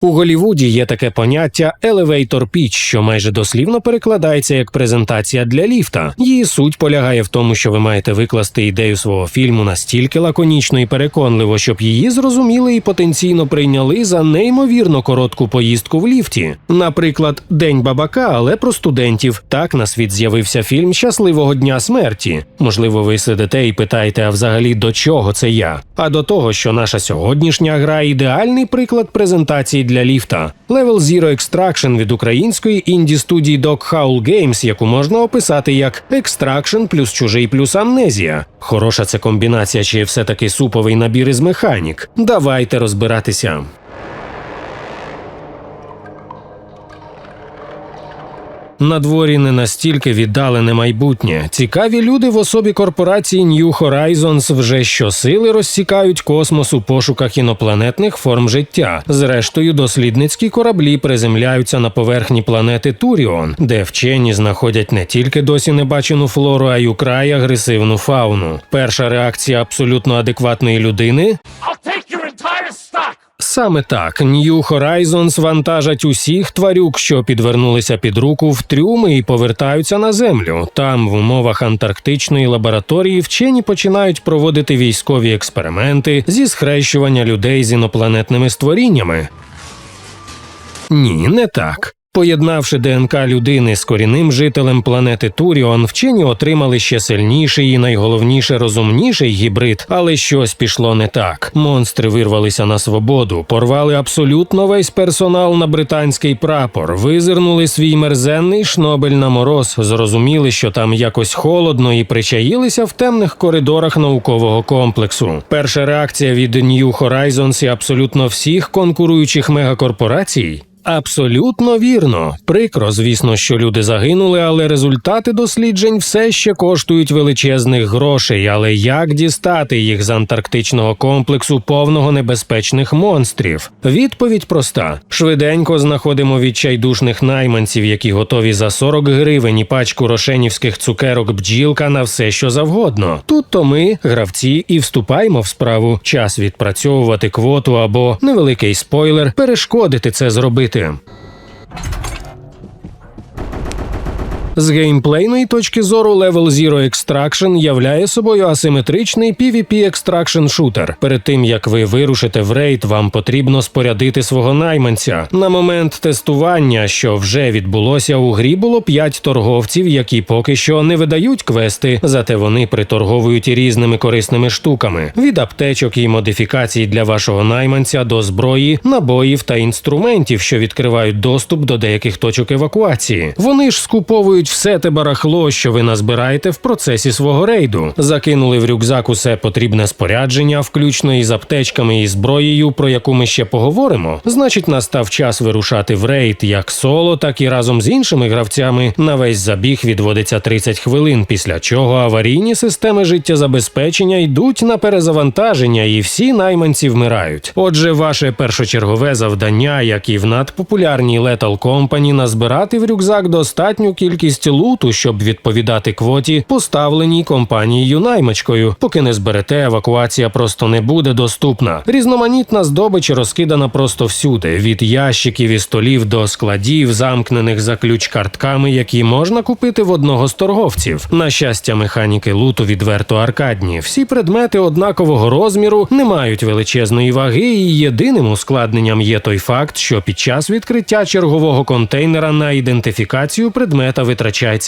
У Голівуді є таке поняття elevator pitch, що майже дослівно перекладається як презентація для ліфта. Її суть полягає в тому, що ви маєте викласти ідею свого фільму настільки лаконічно і переконливо, щоб її зрозуміли і потенційно прийняли за неймовірно коротку поїздку в ліфті. Наприклад, День бабака, але про студентів. Так на світ з'явився фільм Щасливого дня смерті. Можливо, ви сидите і питаєте, а взагалі до чого це я? А до того, що наша сьогоднішня гра ідеальний приклад презентації для ліфта. Level Zero Extraction від української інді студії Dog Howl Games, яку можна описати як Extraction плюс чужий плюс амнезія. Хороша це комбінація, чи все таки суповий набір із механік. Давайте розбиратися. На дворі не настільки віддалене майбутнє. Цікаві люди в особі корпорації New Horizons вже щосили розсікають космос у пошуках інопланетних форм життя. Зрештою, дослідницькі кораблі приземляються на поверхні планети Туріон, де вчені знаходять не тільки досі небачену флору, а й украй агресивну фауну. Перша реакція абсолютно адекватної людини I'll take your entire stock! Саме так New Horizons вантажать усіх тварюк, що підвернулися під руку в трюми і повертаються на землю. Там, в умовах антарктичної лабораторії, вчені починають проводити військові експерименти зі схрещування людей з інопланетними створіннями. Ні, не так. Поєднавши ДНК людини з корінним жителем планети Туріон, вчені отримали ще сильніший і найголовніше розумніший гібрид, але щось пішло не так. Монстри вирвалися на свободу, порвали абсолютно весь персонал на британський прапор, визирнули свій мерзенний шнобель на мороз, зрозуміли, що там якось холодно, і причаїлися в темних коридорах наукового комплексу. Перша реакція від New Horizons і абсолютно всіх конкуруючих мегакорпорацій Абсолютно вірно. Прикро, звісно, що люди загинули, але результати досліджень все ще коштують величезних грошей. Але як дістати їх з антарктичного комплексу повного небезпечних монстрів? Відповідь проста: швиденько знаходимо відчайдушних найманців, які готові за 40 гривень і пачку рошенівських цукерок бджілка на все, що завгодно. Тут то ми, гравці, і вступаємо в справу. Час відпрацьовувати квоту або невеликий спойлер, перешкодити це зробити. Damn. З геймплейної точки зору Level Zero Extraction являє собою асиметричний PvP Extraction шутер. Перед тим як ви вирушите в рейд, вам потрібно спорядити свого найманця. На момент тестування, що вже відбулося у грі, було 5 торговців, які поки що не видають квести, зате вони приторговують різними корисними штуками: від аптечок і модифікацій для вашого найманця до зброї, набоїв та інструментів, що відкривають доступ до деяких точок евакуації. Вони ж скуповують все те барахло, що ви назбираєте в процесі свого рейду. Закинули в рюкзак усе потрібне спорядження, включно із аптечками і зброєю, про яку ми ще поговоримо. Значить, настав час вирушати в рейд як соло, так і разом з іншими гравцями. На весь забіг відводиться 30 хвилин, після чого аварійні системи життєзабезпечення йдуть на перезавантаження, і всі найманці вмирають. Отже, ваше першочергове завдання, як і в надпопулярній Lethal Company, назбирати в рюкзак достатню кількість луту, щоб відповідати квоті, поставленій компанією наймачкою. Поки не зберете, евакуація просто не буде доступна. Різноманітна здобич розкидана просто всюди: від ящиків і столів до складів, замкнених за ключ картками, які можна купити в одного з торговців. На щастя, механіки луту відверто аркадні. Всі предмети однакового розміру не мають величезної ваги, і єдиним ускладненням є той факт, що під час відкриття чергового контейнера на ідентифікацію предмета витрачається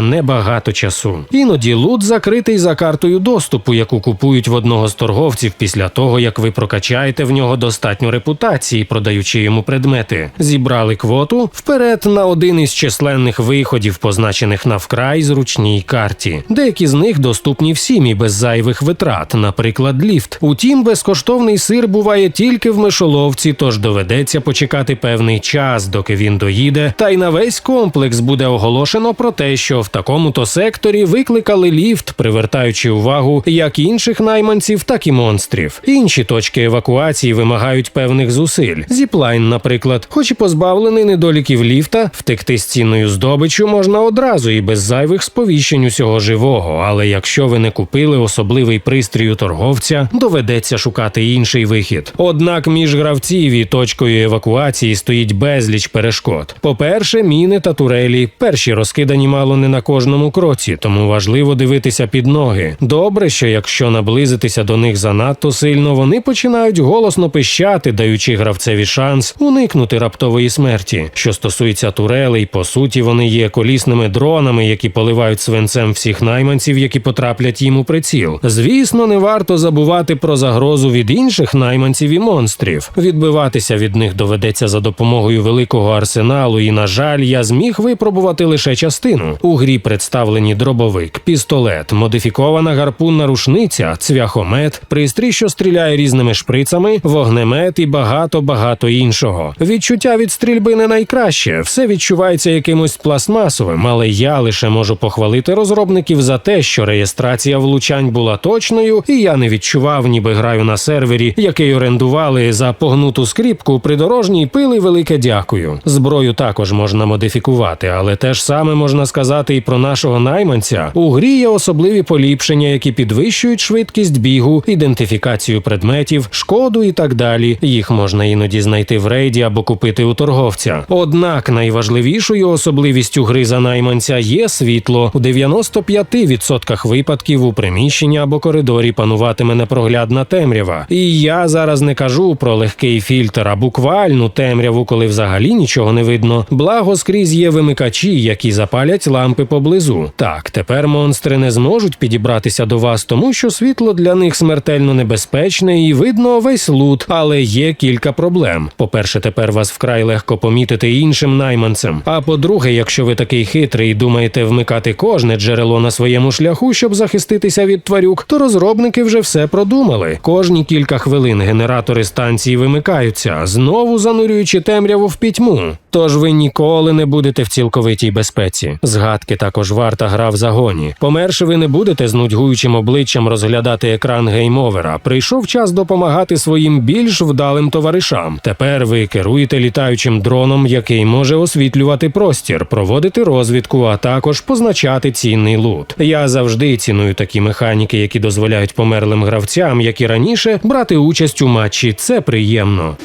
небагато часу. Іноді лут закритий за картою доступу, яку купують в одного з торговців після того, як ви прокачаєте в нього достатньо репутації, продаючи йому предмети. Зібрали квоту вперед на один із численних виходів, позначених на вкрай зручній карті. Деякі з них доступні всім і без зайвих витрат, наприклад, ліфт. Утім, безкоштовний сир буває тільки в мишоловці, тож доведеться почекати певний час, доки він доїде, та й на весь комплекс буде оголошено про те, що в такому-то секторі викликали ліфт, привертаючи увагу як інших найманців, так і монстрів. Інші точки евакуації вимагають певних зусиль. Зіплайн, наприклад, хоч і позбавлений недоліків ліфта, втекти з цінною здобиччю можна одразу і без зайвих сповіщень усього живого. Але якщо ви не купили особливий пристрій у торговця, доведеться шукати інший вихід. Однак між гравців і точкою евакуації стоїть безліч перешкод. По-перше, міни та турелі перші розкидані мало не на кожному кроці, тому важливо дивитися під ноги. Добре, що якщо наблизитися до них занадто сильно, вони починають голосно пищати, даючи гравцеві шанс уникнути раптової смерті. Що стосується турелей, по суті, вони є колісними дронами, які поливають свинцем всіх найманців, які потраплять їм у приціл. Звісно, не варто забувати про загрозу від інших найманців і монстрів. Відбиватися від них доведеться за допомогою великого арсеналу, і, на жаль, я зміг випробувати лише частину. У грі представлені дробовик, пістолет, модифікована гарпунна рушниця, цвяхомет, пристрій, що стріляє різними шприцами, вогнемет і багато багато іншого. Відчуття від стрільби не найкраще, все відчувається якимось пластмасовим, але я лише можу похвалити розробників за те, що реєстрація влучань була точною, і я не відчував, ніби граю на сервері, який орендували за погнуту скріпку придорожній пили велике дякую. Зброю також можна модифікувати, але те ж саме можна сказати і про нашого найманця. У грі є особливі поліпшення, які підвищують швидкість бігу, ідентифікацію предметів, шкоду і так далі. Їх можна іноді знайти в рейді або купити у торговця. Однак найважливішою особливістю гри за найманця є світло. У 95% випадків у приміщенні або коридорі пануватиме непроглядна темрява. І я зараз не кажу про легкий фільтр, а буквальну темряву, коли взагалі нічого не видно. Благо скрізь є вимикачі, які запалять лампи поблизу. Так, тепер монстри не зможуть підібратися до вас, тому що світло для них смертельно небезпечне і видно весь лут, але є кілька проблем. По-перше, тепер вас вкрай легко помітити іншим найманцем. А по-друге, якщо ви такий хитрий і думаєте вмикати кожне джерело на своєму шляху, щоб захиститися від тварюк, то розробники вже все продумали. Кожні кілька хвилин генератори станції вимикаються, знову занурюючи темряву в пітьму. Тож ви ніколи не будете в цілковитій безпеці. Згадки також варта гра в загоні. Померше, ви не будете з нудьгуючим обличчям розглядати екран геймовера. Прийшов час допомагати своїм більш вдалим товаришам. Тепер ви керуєте літаючим дроном, який може освітлювати простір, проводити розвідку, а також позначати цінний лут. Я завжди ціную такі механіки, які дозволяють померлим гравцям, як і раніше, брати участь у матчі. Це приємно.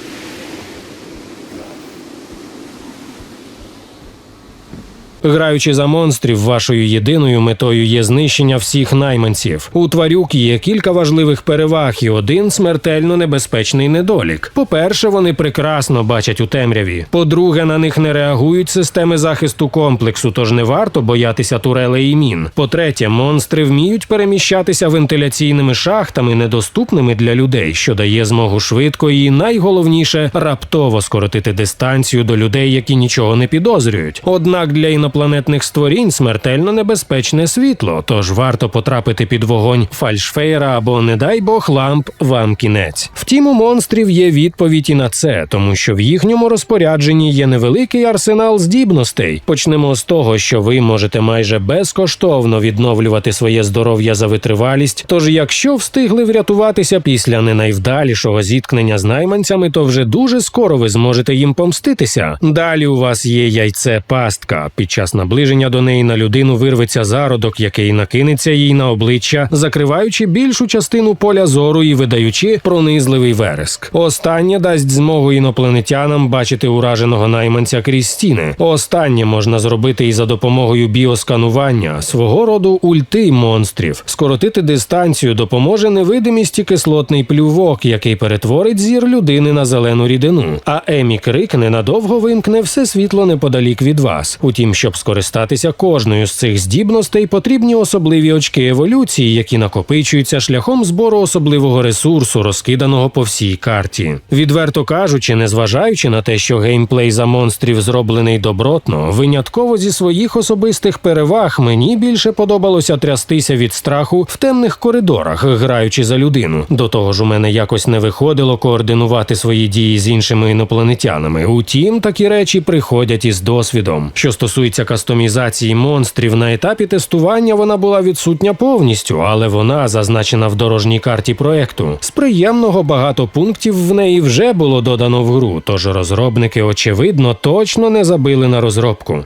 Граючи за монстрів, вашою єдиною метою є знищення всіх найманців. У тварюк є кілька важливих переваг і один смертельно небезпечний недолік. По-перше, вони прекрасно бачать у темряві. По-друге, на них не реагують системи захисту комплексу, тож не варто боятися турелей і мін. По-третє, монстри вміють переміщатися вентиляційними шахтами, недоступними для людей, що дає змогу швидко і найголовніше раптово скоротити дистанцію до людей, які нічого не підозрюють. Однак для інопланетних створінь смертельно небезпечне світло, тож варто потрапити під вогонь фальшфейра або, не дай Бог, ламп вам кінець. Втім, у монстрів є відповідь і на це, тому що в їхньому розпорядженні є невеликий арсенал здібностей. Почнемо з того, що ви можете майже безкоштовно відновлювати своє здоров'я за витривалість. Тож, якщо встигли врятуватися після не найвдалішого зіткнення з найманцями, то вже дуже скоро ви зможете їм помститися. Далі у вас є яйце пастка. Під час наближення до неї на людину вирветься зародок, який накинеться їй на обличчя, закриваючи більшу частину поля зору і видаючи пронизливий вереск. Останнє дасть змогу інопланетянам бачити ураженого найманця крізь стіни. Останнє можна зробити і за допомогою біосканування, свого роду ульти монстрів. Скоротити дистанцію допоможе невидимість і кислотний плювок, який перетворить зір людини на зелену рідину. А Емі Крик ненадовго вимкне все світло неподалік від вас. Утім, щоб скористатися кожною з цих здібностей, потрібні особливі очки еволюції, які накопичуються шляхом збору особливого ресурсу, розкиданого по всій карті. Відверто кажучи, незважаючи на те, що геймплей за монстрів зроблений добротно, винятково зі своїх особистих переваг мені більше подобалося трястися від страху в темних коридорах, граючи за людину. До того ж, у мене якось не виходило координувати свої дії з іншими інопланетянами. Утім, такі речі приходять із досвідом. Що стосується стосується кастомізації монстрів, на етапі тестування вона була відсутня повністю, але вона зазначена в дорожній карті проекту. З приємного багато пунктів в неї вже було додано в гру, тож розробники, очевидно, точно не забили на розробку.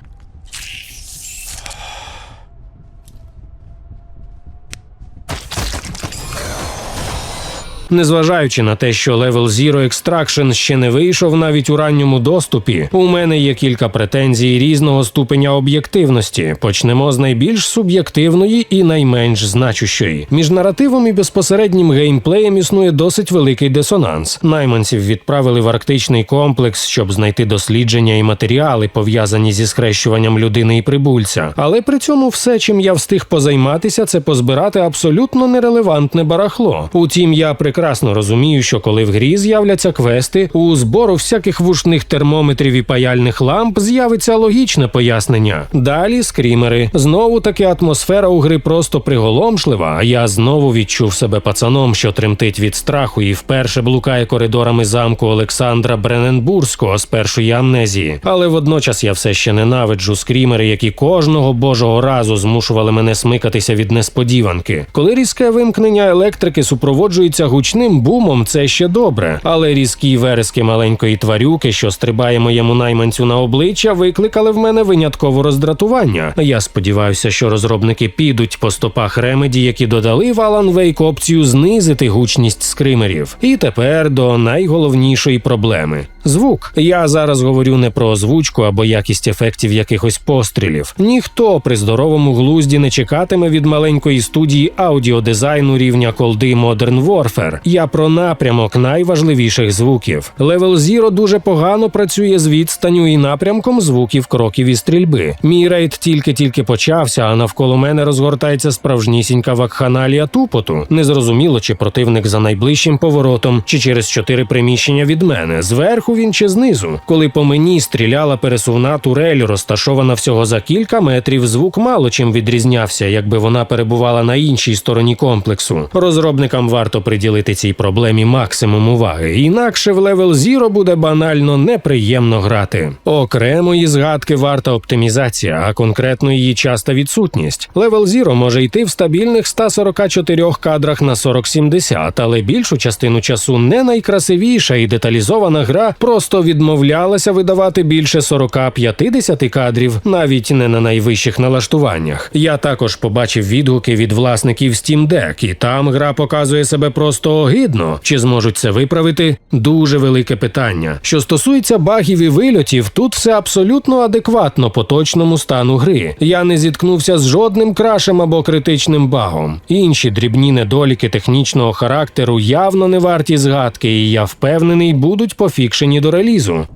Незважаючи на те, що Level Zero Extraction ще не вийшов навіть у ранньому доступі, у мене є кілька претензій різного ступеня об'єктивності. Почнемо з найбільш суб'єктивної і найменш значущої. Між наративом і безпосереднім геймплеєм існує досить великий дисонанс. Найманців відправили в арктичний комплекс, щоб знайти дослідження і матеріали, пов'язані зі схрещуванням людини і прибульця. Але при цьому все, чим я встиг позайматися, це позбирати абсолютно нерелевантне барахло. Утім, я прекрасно розумію, що коли в грі з'являться квести, у збору всяких вушних термометрів і паяльних ламп з'явиться логічне пояснення. Далі скрімери. Знову таки атмосфера у гри просто приголомшлива. Я знову відчув себе пацаном, що тремтить від страху, і вперше блукає коридорами замку Олександра Брененбурзького з першої амнезії. Але водночас я все ще ненавиджу скрімери, які кожного божого разу змушували мене смикатися від несподіванки. Коли різке вимкнення електрики супроводжується гучним бумом, це ще добре. Але різкі верески маленької тварюки, що стрибає моєму найманцю на обличчя, викликали в мене виняткове роздратування. Я сподіваюся, що розробники підуть по стопах ремеді, які додали в Alan Wake опцію знизити гучність скримерів. І тепер до найголовнішої проблеми. Звук. Я зараз говорю не про озвучку або якість ефектів якихось пострілів. Ніхто при здоровому глузді не чекатиме від маленької студії аудіодизайну рівня колди Modern Warfare. Я про напрямок найважливіших звуків. Level Zero дуже погано працює з відстанню і напрямком звуків кроків і стрільби. Мій рейд тільки-тільки почався, а навколо мене розгортається справжнісінька вакханалія тупоту. Незрозуміло, чи противник за найближчим поворотом, чи через чотири приміщення від мене. Зверху він чи знизу. Коли по мені стріляла пересувна турель, розташована всього за кілька метрів, звук мало чим відрізнявся, якби вона перебувала на іншій стороні комплексу. Розробникам варто приділити цій проблемі максимум уваги, інакше в Level Zero буде банально неприємно грати. Окремої згадки варта оптимізація, а конкретно її часта відсутність. Level Zero може йти в стабільних 144 кадрах на 4070, але більшу частину часу не найкрасивіша і деталізована гра просто відмовлялася видавати більше 40-50 кадрів, навіть не на найвищих налаштуваннях. Я також побачив відгуки від власників Steam Deck, і там гра показує себе просто огидно. Чи зможуть це виправити? Дуже велике питання. Що стосується багів і вильотів, тут все абсолютно адекватно поточному стану гри. Я не зіткнувся з жодним крашем або критичним багом. Інші дрібні недоліки технічного характеру явно не варті згадки, і я впевнений, будуть пофікшені до релізу.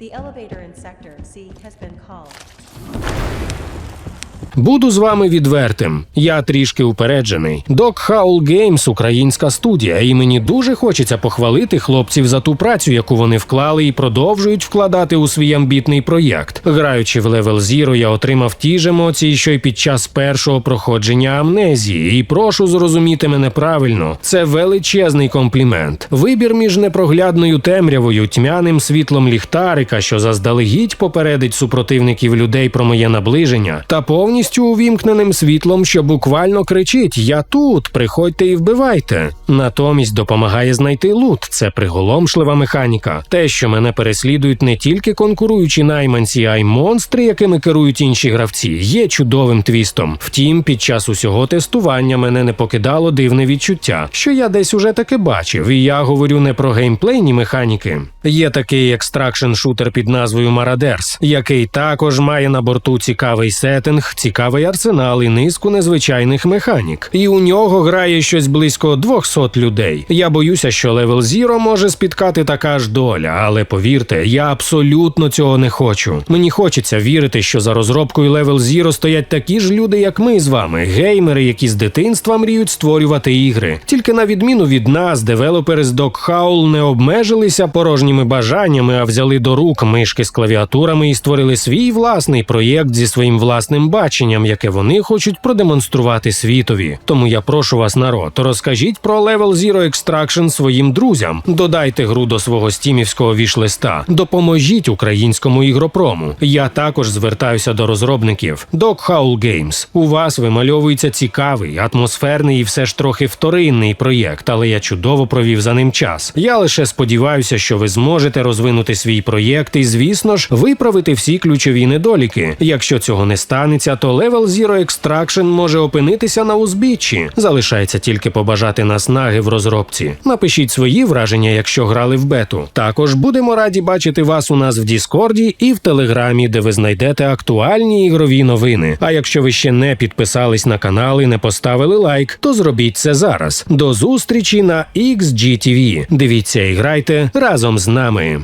The elevator in Sector C has been called. Буду з вами відвертим. Я трішки упереджений. Dog Howl Games – українська студія, і мені дуже хочеться похвалити хлопців за ту працю, яку вони вклали і продовжують вкладати у свій амбітний проєкт. Граючи в Level Zero, я отримав ті ж емоції, що й під час першого проходження амнезії. І прошу зрозуміти мене правильно. Це величезний комплімент. Вибір між непроглядною темрявою, тьмяним світлом ліхтарика, що заздалегідь попередить супротивників людей про моє наближення, та повністю увімкненим світлом, що буквально кричить: Я тут, приходьте і вбивайте. Натомість допомагає знайти лут. Це приголомшлива механіка. Те, що мене переслідують не тільки конкуруючі найманці, а й монстри, якими керують інші гравці, є чудовим твістом. Втім, під час усього тестування мене не покидало дивне відчуття, що я десь уже таки бачив, і я говорю не про геймплейні механіки. Є такий екстракшн шутер під назвою Марадерс, який також має на борту цікавий сеттинг, цікавий арсенал і низку незвичайних механік. І у нього грає щось близько 200 людей. Я боюся, що Level Zero може спіткати така ж доля, але повірте, я абсолютно цього не хочу. Мені хочеться вірити, що за розробкою Level Zero стоять такі ж люди, як ми з вами, геймери, які з дитинства мріють створювати ігри. Тільки на відміну від нас, девелопери з Howl не обмежилися порожніми бажаннями, а взяли до рук мишки з клавіатурами і створили свій власний проєкт зі своїм власним баченням. Баченням, яке вони хочуть продемонструвати світові. Тому я прошу вас, народ, розкажіть про Level Zero Extraction своїм друзям, додайте гру до свого стімівського вішлиста, допоможіть українському ігропрому. Я також звертаюся до розробників. Dog Howl Games. У вас вимальовується цікавий, атмосферний і все ж трохи вторинний проєкт, але я чудово провів за ним час. Я лише сподіваюся, що ви зможете розвинути свій проєкт і, звісно ж, виправити всі ключові недоліки. Якщо цього не станеться, то Level Zero Extraction може опинитися на узбіччі. Залишається тільки побажати наснаги в розробці. Напишіть свої враження, якщо грали в бету. Також будемо раді бачити вас у нас в Діскорді і в Телеграмі, де ви знайдете актуальні ігрові новини. А якщо ви ще не підписались на канал і не поставили лайк, то зробіть це зараз. До зустрічі на XGTV. Дивіться і грайте разом з нами.